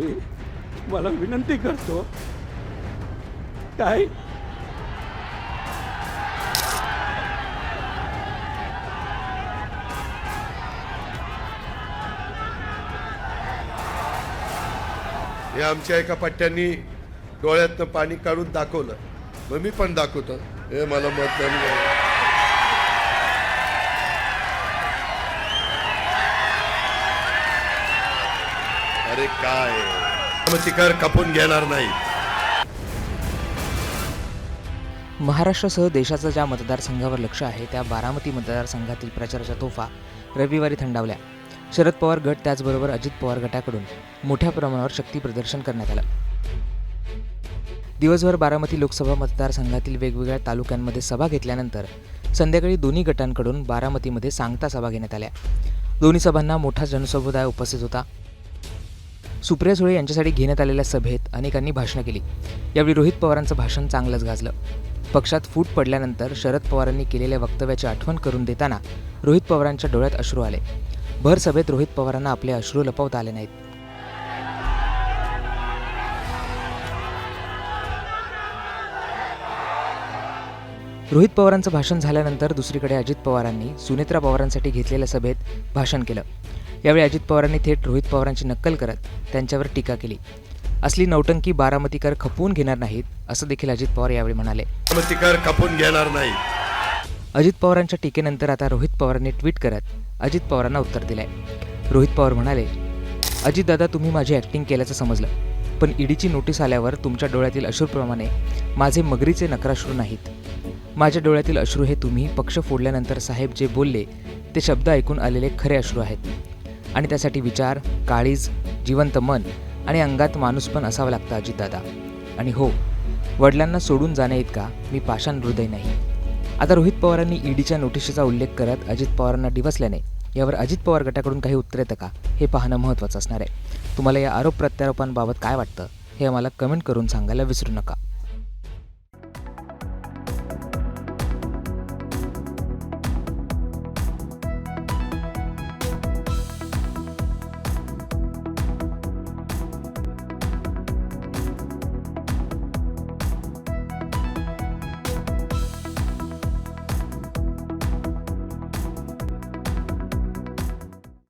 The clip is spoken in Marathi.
मी मला विनंती करतो काय हे आमच्या एका पट्ट्यांनी डोळ्यातनं पाणी काढून दाखवलं. मग मी पण दाखवतो. हे मला मतदान अरे काय? मतिकार कापून घेणार नाही महाराष्ट्रासह देशाचं ज्या मतदारसंघावर लक्ष आहे त्या बारामती मतदारसंघातील प्रचाराच्या तोफा रविवारी थंडावल्या. शरद पवार गट त्याचबरोबर अजित पवार गटाकडून मोठ्या प्रमाणावर शक्ती प्रदर्शन करण्यात आलं. दिवसभर बारामती लोकसभा मतदारसंघातील वेगवेगळ्या तालुक्यांमध्ये सभा घेतल्यानंतर संध्याकाळी दोन्ही गटांकडून बारामतीमध्ये सांगता सभा घेण्यात आल्या. दोन्ही सभांना मोठा जनसमुदाय उपस्थित होता. सुप्रिया सुळे यांच्यासाठी घेण्यात आलेल्या सभेत अनेकांनी भाषणं केली. यावेळी रोहित पवारांचं भाषण चांगलंच गाजलं. पक्षात फूट पडल्यानंतर शरद पवारांनी केलेल्या वक्तव्याची आठवण करून देताना रोहित पवारांच्या डोळ्यात अश्रू आले. भर सभेत रोहित पवारांना आपले अश्रू लपवता आले नाहीत. रोहित पवारांचं भाषण झाल्यानंतर दुसरीकडे अजित पवारांनी सुनेत्रा पवारांसाठी घेतलेल्या सभेत भाषण केलं. यावेळी अजित पवारांनी थेट रोहित पवारांची नक्कल करत त्यांच्यावर टीका केली. असली नौटंकी बारामतीकर खपवून घेणार नाहीत असं देखील अजित पवार यावेळी म्हणाले. कापून घेणार नाही अजित पवारांच्या टीकेनंतर आता रोहित पवारांनी ट्विट करत अजित पवारांना उत्तर दिलंय. रोहित पवार म्हणाले अजितदादा तुम्ही माझी ॲक्टिंग केल्याचं समजलं पण ईडीची नोटीस आल्यावर तुमच्या डोळ्यातील अश्रूप्रमाणे माझे मगरीचे नकराश्रू नाहीत. माझ्या डोळ्यातील अश्रू हे तुम्ही पक्ष फोडल्यानंतर साहेब जे बोलले ते शब्द ऐकून आलेले खरे अश्रू आहेत. आणि त्यासाठी विचार काळीज जिवंत मन आणि अंगात माणूस पण असावा लागतं अजितदादा. आणि हो वडिलांना सोडून जाण्या इतका मी पाषाण हृदय नाही. आता रोहित पवारांनी ईडीच्या नोटिशीचा उल्लेख करत अजित पवारांना डिवसल्याने यावर अजित पवार गटाकडून काही उत्तर येतं का? हे पाहणं महत्त्वाचं असणार आहे. तुम्हाला या आरोप प्रत्यारोपांबाबत काय वाटतं? हे आम्हाला कमेंट करून सांगायला विसरू नका.